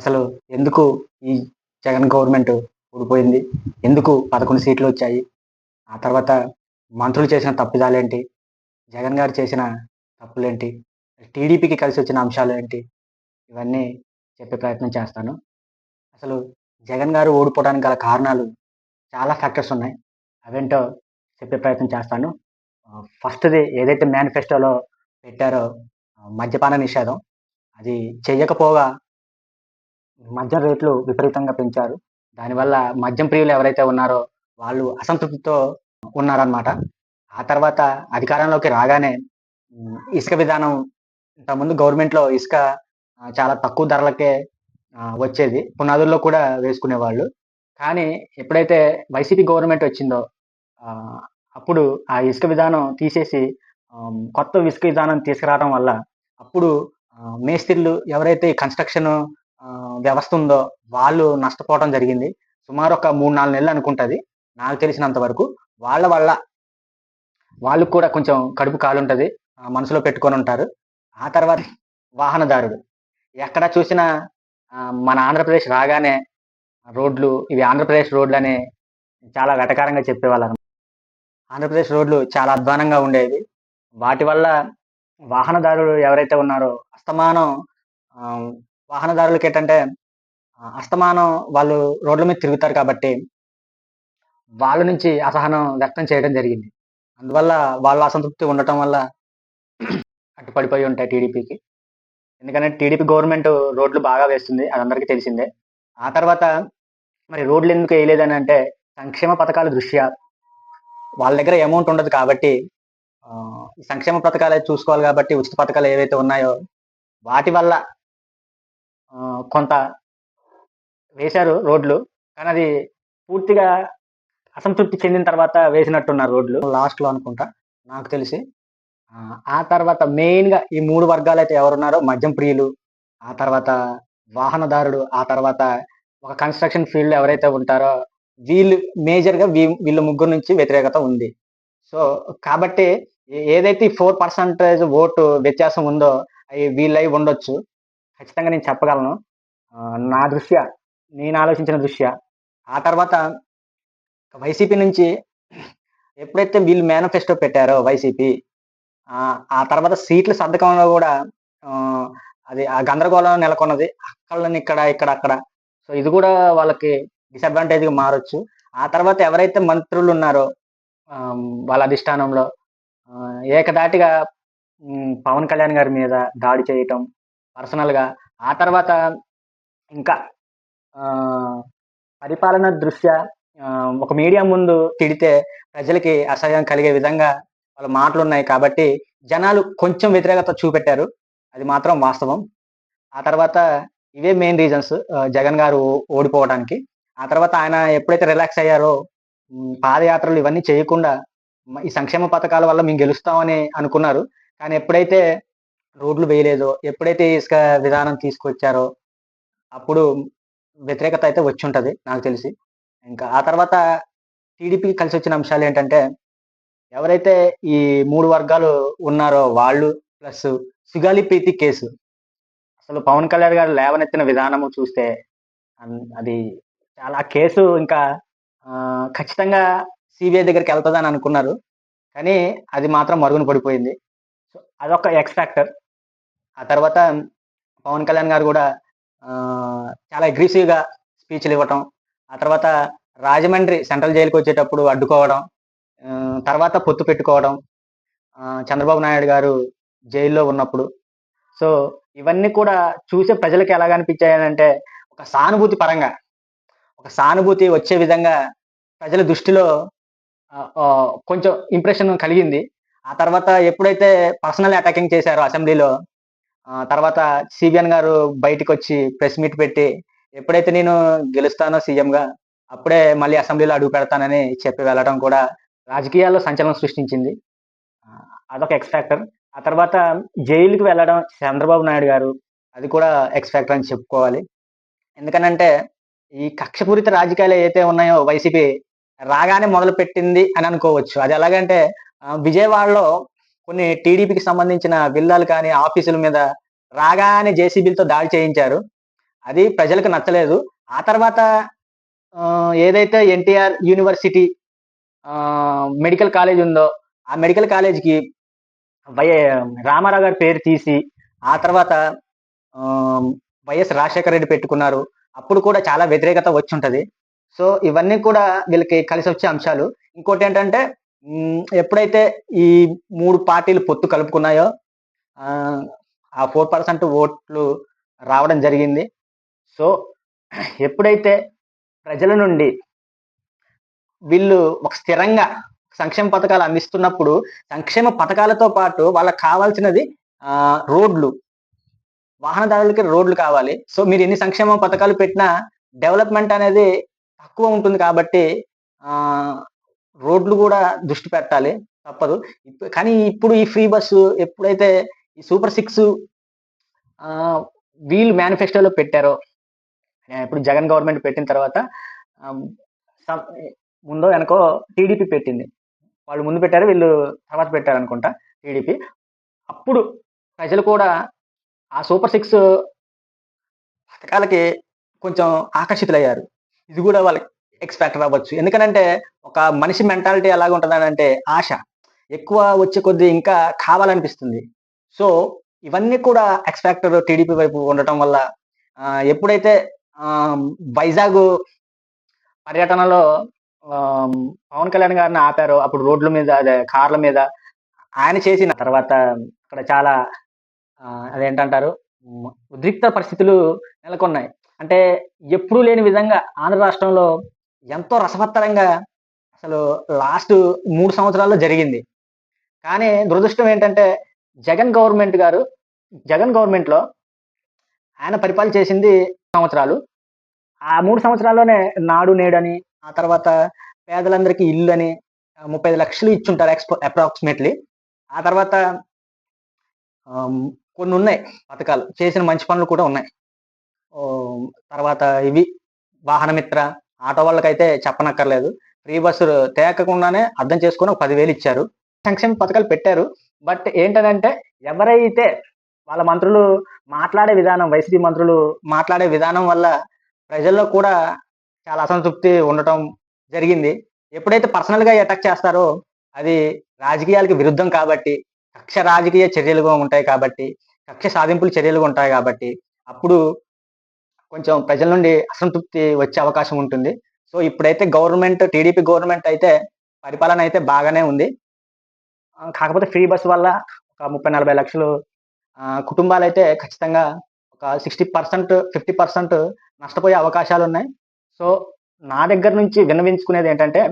అసలు ఎందుకు ఈ జగన్ గవర్నమెంట్ ఊడిపోయింది? ఎందుకు పదకొండు సీట్లు వచ్చాయి? ఆ తర్వాత మంత్రులు చేసిన తప్పిదాలేంటి? జగన్ గారు చేసిన తప్పులేంటి? టీడీపీకి కలిసి వచ్చిన అంశాలు ఏంటి? ఇవన్నీ చెప్పే ప్రయత్నం చేస్తాను. అసలు జగన్ గారు ఓడిపోవడానికి గల కారణాలు చాలా ఫ్యాక్టర్స్ ఉన్నాయి. అవేంటో చెప్పే ప్రయత్నం చేస్తాను. ఫస్ట్ది ఏదైతే మేనిఫెస్టోలో పెట్టారో మద్యపాన నిషేధం అది చెయ్యకపోగా మద్యం రేట్లు విపరీతంగా పెంచారు. దానివల్ల మద్యం ప్రియులు ఎవరైతే ఉన్నారో వాళ్ళు అసంతృప్తితో ఉన్నారన్నమాట. ఆ తర్వాత అధికారంలోకి రాగానే ఇసుక విధానం ఇంతకుముందు గవర్నమెంట్లో ఇసుక చాలా తక్కువ ధరలకే వచ్చేది. పునాదుల్లో కూడా వేసుకునేవాళ్ళు. కానీ ఎప్పుడైతే వైసీపీ గవర్నమెంట్ వచ్చిందో అప్పుడు ఆ ఇసుక విధానం తీసేసి కొత్త ఇసుక విధానం తీసుకురావడం వల్ల అప్పుడు మేస్త్రీలు ఎవరైతే కన్స్ట్రక్షన్ వ్యవస్థ ఉందో వాళ్ళు నష్టపోవడం జరిగింది. సుమారు ఒక మూడు నాలుగు నెలలు అనుకుంటుంది. నాకు తెలిసినంత వరకు వాళ్ళ వల్ల వాళ్ళకు కూడా కొంచెం కడుపు కాలుంటుంది. మనసులో పెట్టుకొని ఉంటారు. ఆ తర్వాత వాహనదారుడు. ఎక్కడ చూసినా మన ఆంధ్రప్రదేశ్ రాగానే రోడ్లు ఇవి ఆంధ్రప్రదేశ్ రోడ్లు అని చాలా వెటకారంగా చెప్పేవాళ్ళు ఆంధ్రప్రదేశ్ రోడ్లు చాలా అధ్వానంగా ఉండేవి. వాటి వల్ల వాహనదారులు ఎవరైతే ఉన్నారో అస్తమానం వాహనదారులకి ఏంటంటే అస్తమానం వాళ్ళు రోడ్ల మీద తిరుగుతారు కాబట్టి వాళ్ళ నుంచి అసహనం వ్యక్తం చేయడం జరిగింది. అందువల్ల వాళ్ళ అసంతృప్తి ఉండటం వల్ల అటు పడిపోయి ఉంటాయి టీడీపీకి. ఎందుకంటే టీడీపీ గవర్నమెంట్ రోడ్లు బాగా వేస్తుంది అది అందరికీ తెలిసిందే. ఆ తర్వాత మరి రోడ్లు ఎందుకు వేయలేదని అంటే సంక్షేమ పథకాల దృష్ట్యా వాళ్ళ దగ్గర అమౌంట్ ఉండదు కాబట్టి సంక్షేమ పథకాలు అయితే చూసుకోవాలి కాబట్టి ఉచిత పథకాలు ఏవైతే ఉన్నాయో వాటి వల్ల కొంత వేశారు రోడ్లు కానీ అది పూర్తిగా అసంతృప్తి చెందిన తర్వాత వేసినట్టున్నారు రోడ్లు. లాస్ట్లో అనుకుంటా నాకు తెలిసి. ఆ, తర్వాత మెయిన్గా ఈ మూడు వర్గాలు అయితే ఎవరున్నారో మద్యం ప్రియులు ఆ తర్వాత వాహనదారుడు ఆ తర్వాత ఒక కన్స్ట్రక్షన్ ఫీల్డ్ ఎవరైతే ఉంటారో వీళ్ళు మేజర్గా వీ వీళ్ళ ముగ్గురు నుంచి వ్యతిరేకత ఉంది. సో కాబట్టి ఏదైతే ఫోర్ పర్సంటేజ్ ఓటు వ్యత్యాసం ఉందో అవి వీళ్ళై ఉండొచ్చు. ఖచ్చితంగా నేను చెప్పగలను. నా దృష్ట్యా నేను ఆలోచించిన దృష్ట్యా ఆ తర్వాత వైసీపీ నుంచి ఎప్పుడైతే వీళ్ళు మేనిఫెస్టో పెట్టారో వైసీపీ ఆ తర్వాత సీట్ల సర్దకంలో కూడా అది ఆ గందరగోళం నెలకొన్నది. అక్కడ ఇక్కడ ఇక్కడ అక్కడ. సో ఇది కూడా వాళ్ళకి డిసడ్వాంటేజ్గా మారొచ్చు. ఆ తర్వాత ఎవరైతే మంత్రులు ఉన్నారో వాళ్ళ అధిష్టానంలో ఏకదాటిగా పవన్ కళ్యాణ్ గారి మీద దాడి చేయటం పర్సనల్గా. ఆ తర్వాత ఇంకా పరిపాలన దృష్ట్యా ఒక మీడియా ముందు తిడితే ప్రజలకి అసహ్యం కలిగే విధంగా వాళ్ళ మాటలు ఉన్నాయి కాబట్టి జనాలు కొంచెం వ్యతిరేకత చూపెట్టారు. అది మాత్రం వాస్తవం. ఆ తర్వాత ఇవే మెయిన్ రీజన్స్ జగన్ గారు ఓడిపోవడానికి ఆ తర్వాత ఆయన ఎప్పుడైతే రిలాక్స్ అయ్యారో పాదయాత్రలు ఇవన్నీ చేయకుండా ఈ సంక్షేమ పథకాల వల్ల మేము గెలుస్తామని అనుకున్నారు. కానీ ఎప్పుడైతే రోడ్లు వేయలేదో. ఎప్పుడైతే ఇసుక విధానం తీసుకొచ్చారో అప్పుడు వ్యతిరేకత అయితే వచ్చి ఉంటుంది నాకు తెలిసి. ఇంకా ఆ తర్వాత టీడీపీకి కలిసి వచ్చిన అంశాలు ఏంటంటే ఎవరైతే ఈ మూడు వర్గాలు ఉన్నారో వాళ్ళు ప్లస్ సుగాలి ప్రీతి కేసు అసలు పవన్ కళ్యాణ్ గారు లేవనెత్తిన విధానము చూస్తే అన్- అది చాలా కేసు ఇంకా ఖచ్చితంగా సిబిఐ దగ్గరికి వెళ్తుందని అనుకున్నారు. కానీ అది మాత్రం మరుగున పడిపోయింది. సో అదొక ఎక్స్ ఫ్యాక్టర్ ఆ తర్వాత పవన్ కళ్యాణ్ గారు కూడా చాలా అగ్రెసివ్గా స్పీచ్లు ఇవ్వటం ఆ తర్వాత రాజమండ్రి సెంట్రల్ జైలుకి వచ్చేటప్పుడు అడ్డుకోవడం తర్వాత పొత్తు పెట్టుకోవడం చంద్రబాబు నాయుడు గారు జైల్లో ఉన్నప్పుడు. సో ఇవన్నీ కూడా చూసే ప్రజలకు ఎలా అనిపించాయనంటే ఒక సానుభూతి పరంగా ఒక సానుభూతి వచ్చే విధంగా ప్రజల దృష్టిలో కొంచెం ఇంప్రెషన్ కలిగింది. ఆ తర్వాత ఎప్పుడైతే పర్సనల్ అటాకింగ్ చేశారో అసెంబ్లీలో తర్వాత సిబిఎన్ గారు బయటకు వచ్చి ప్రెస్ మీట్ పెట్టి ఎప్పుడైతే నేను గెలుస్తానో సీఎంగా అప్పుడే మళ్ళీ అసెంబ్లీలో అడుగు పెడతానని చెప్పి వెళ్ళడం కూడా రాజకీయాల్లో సంచలనం సృష్టించింది. అదొక ఎక్స్ ఫ్యాక్టర్ ఆ తర్వాత జైలుకి వెళ్ళడం చంద్రబాబు నాయుడు గారు అది కూడా ఎక్స్ ఫ్యాక్టర్ అని చెప్పుకోవాలి. ఎందుకనంటే ఈ కక్షపూరిత రాజకీయాలు ఏవైతే ఉన్నాయో వైసీపీ రాగానే మొదలు పెట్టింది అని అనుకోవచ్చు. అది ఎలాగంటే విజయవాడలో కొన్ని టీడీపీకి సంబంధించిన విల్లాలు కానీ ఆఫీసుల మీద రాగానే జేసీబీలతో దాడి చేయించారు. అది ప్రజలకు నచ్చలేదు. ఆ తర్వాత ఏదైతే ఎన్టీఆర్ యూనివర్సిటీ మెడికల్ కాలేజ్ ఉందో ఆ మెడికల్ కాలేజ్కి వై రామారావు గారి పేరు తీసి ఆ తర్వాత వైఎస్ రాజశేఖర రెడ్డి పెట్టుకున్నారు. అప్పుడు కూడా చాలా వ్యతిరేకత వచ్చి ఉంటుంది. సో ఇవన్నీ కూడా వీళ్ళకి కలిసి వచ్చే అంశాలు. ఇంకోటి ఏంటంటే ఎప్పుడైతే ఈ మూడు పార్టీలు పొత్తు కలుపుకున్నాయో ఆ, ఫోర్ పర్సెంట్ ఓట్లు రావడం జరిగింది. సో ఎప్పుడైతే ప్రజల నుండి వీళ్ళు ఒక స్థిరంగా సంక్షేమ పథకాలు అందిస్తున్నప్పుడు సంక్షేమ పథకాలతో పాటు వాళ్ళకి కావాల్సినది రోడ్లు. వాహనదారులకి రోడ్లు కావాలి. సో మీరు ఎన్ని సంక్షేమ పథకాలు పెట్టినా డెవలప్మెంట్ అనేది తక్కువ ఉంటుంది కాబట్టి రోడ్లు కూడా దృష్టి పెట్టాలి తప్పదు. కానీ ఇప్పుడు ఈ ఫ్రీ బస్సు ఎప్పుడైతే ఈ సూపర్ సిక్స్ వీళ్ళు మేనిఫెస్టోలో పెట్టారో ఇప్పుడు జగన్ గవర్నమెంట్ పెట్టిన తర్వాత ముందో వెనకో టీడీపీ పెట్టింది. వాళ్ళు ముందు పెట్టారు వీళ్ళు తర్వాత పెట్టారు అనుకుంటా టీడీపీ. అప్పుడు ప్రజలు కూడా ఆ సూపర్ సిక్స్ పథకాలకి కొంచెం ఆకర్షితులయ్యారు. ఇది కూడా వాళ్ళకి ఎక్స్పెక్టర్ అవ్వచ్చు. ఎందుకనంటే ఒక మనిషి మెంటాలిటీ ఎలాగ ఉంటుంది అంటే ఆశ. ఎక్కువ వచ్చే కొద్దీ ఇంకా కావాలనిపిస్తుంది. సో ఇవన్నీ కూడా ఎక్స్పెక్టర్ టీడీపీ వైపు ఉండటం వల్ల ఎప్పుడైతే వైజాగ్ పర్యటనలో పవన్ కళ్యాణ్ గారిని ఆపారో అప్పుడు రోడ్ల మీద అదే కార్ల మీద ఆయన చేసిన తర్వాత అక్కడ చాలా అదేంటంటారు ఉద్రిక్త పరిస్థితులు నెలకొన్నాయి. అంటే ఎప్పుడూ లేని విధంగా ఆంధ్ర రాష్ట్రంలో ఎంతో రసవత్తరంగా అసలు లాస్ట్ మూడు సంవత్సరాల్లో జరిగింది. కానీ దురదృష్టం ఏంటంటే జగన్ గవర్నమెంట్ గారు జగన్ గవర్నమెంట్లో ఆయన పరిపాలన చేసింది సంవత్సరాలు. ఆ మూడు సంవత్సరాల్లోనే నాడు నేడని ఆ తర్వాత పేదలందరికీ ఇల్లు అని ముప్పై ఐదు లక్షలు ఇచ్చుంటారు ఎక్స్పో అప్రాక్సిమేట్లీ. ఆ తర్వాత కొన్ని ఉన్నాయి పథకాలు చేసిన మంచి పనులు కూడా ఉన్నాయి. తర్వాత ఇవి వాహనమిత్ర ఆటో వాళ్ళకైతే చెప్పనక్కర్లేదు. ఫ్రీ బస్సు తేకకుండానే అర్థం చేసుకుని ఒక పదివేలు ఇచ్చారు. సంక్షేమ పథకాలు పెట్టారు. బట్ ఏంటంటే ఎవరైతే వాళ్ళ మంత్రులు మాట్లాడే విధానం వైసీపీ మంత్రులు మాట్లాడే విధానం వల్ల ప్రజల్లో కూడా చాలా అసంతృప్తి ఉండటం జరిగింది. ఎప్పుడైతే పర్సనల్గా అటాక్ చేస్తారో అది రాజకీయాలకి విరుద్ధం కాబట్టి కక్ష రాజకీయ చర్యలుగా ఉంటాయి కాబట్టి కక్ష సాధింపులు చర్యలుగా ఉంటాయి కాబట్టి అప్పుడు కొంచెం ప్రజల నుండి అసంతృప్తి వచ్చే అవకాశం ఉంటుంది. సో ఇప్పుడైతే గవర్నమెంట్ టీడీపీ గవర్నమెంట్ అయితే పరిపాలన అయితే బాగానే ఉంది. కాకపోతే ఫ్రీ బస్ వల్ల ఒక ముప్పై నలభై లక్షలు కుటుంబాలు అయితే ఖచ్చితంగా ఒక సిక్స్టీ పర్సెంట్ ఫిఫ్టీ పర్సెంట్ నష్టపోయే అవకాశాలు ఉన్నాయి. సో నా దగ్గర నుంచి విన్నవించుకునేది ఏంటంటే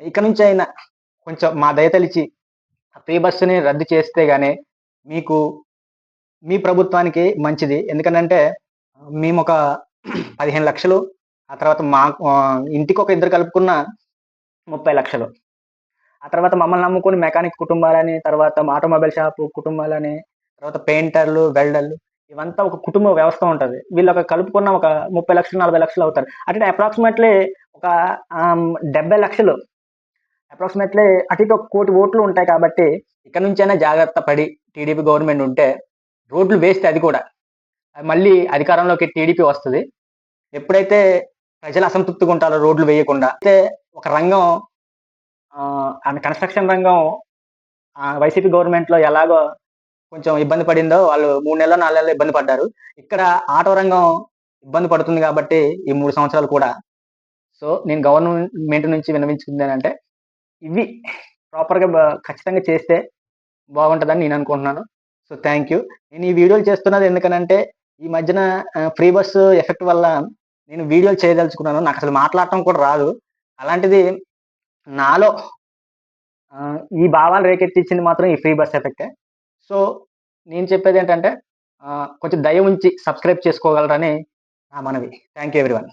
ఇక నుంచి అయినా కొంచెం మా దయతలిచి ఫ్రీ బస్సుని రద్దు చేస్తే కానీ మీకు మీ ప్రభుత్వానికి మంచిది. ఎందుకంటే మేము ఒక పదిహేను లక్షలు ఆ తర్వాత మా ఇంటికి ఒక ఇద్దరు కలుపుకున్న ముప్పై లక్షలు. ఆ తర్వాత మమ్మల్ని నమ్ముకుని మెకానిక్ కుటుంబాలని తర్వాత ఆటోమొబైల్ షాప్ కుటుంబాలని తర్వాత పెయింటర్లు వెల్డర్లు ఇవంతా ఒక కుటుంబ వ్యవస్థ ఉంటుంది. వీళ్ళు ఒక కలుపుకున్న ఒక ముప్పై లక్షలు నలభై లక్షలు అవుతారు. అంటే అప్రాక్సిమేట్లీ ఒక డెబ్బై లక్షలు. అప్రాక్సిమేట్లీ అటు ఇటు ఒక కోటి ఓట్లు ఉంటాయి కాబట్టి ఇక్కడ నుంచైనా జాగ్రత్త పడి టీడీపీ గవర్నమెంట్ ఉంటే రోడ్లు వేస్తే అది కూడా. మళ్ళీ అధికారంలోకి టీడీపీ వస్తుంది. ఎప్పుడైతే ప్రజలు అసంతృప్తిగా ఉంటారో రోడ్లు వేయకుండా అయితే ఒక రంగం కన్స్ట్రక్షన్ రంగం వైసీపీ గవర్నమెంట్లో ఎలాగో కొంచెం ఇబ్బంది పడిందో వాళ్ళు మూడు నెలలు నాలుగు నెలలు ఇబ్బంది పడ్డారు. ఇక్కడ ఆటో రంగం ఇబ్బంది పడుతుంది కాబట్టి ఈ మూడు సంవత్సరాలు కూడా. సో నేను గవర్నమెంట్ నుంచి విన్నవించుకుంది ఏంటంటే ఇవి ప్రాపర్గా ఖచ్చితంగా చేస్తే బాగుంటుందని నేను అనుకుంటున్నాను. So thank you. నేను ఈ వీడియోలు చేస్తున్నది ఎందుకనంటే ఈ మధ్యన ఫ్రీ బస్ ఎఫెక్ట్ వల్ల నేను వీడియోలు చేయదలుచుకున్నాను. నాకు అసలు మాట్లాడటం కూడా రాదు. అలాంటిది నాలో ఈ భావాలు రేకెత్తించింది మాత్రం ఈ ఫ్రీ బస్ ఎఫెక్టే సో నేను చెప్పేది ఏంటంటే కొంచెం దయ ఉంచి సబ్స్క్రైబ్ చేసుకోగలరని నా మనవి. Thank you everyone.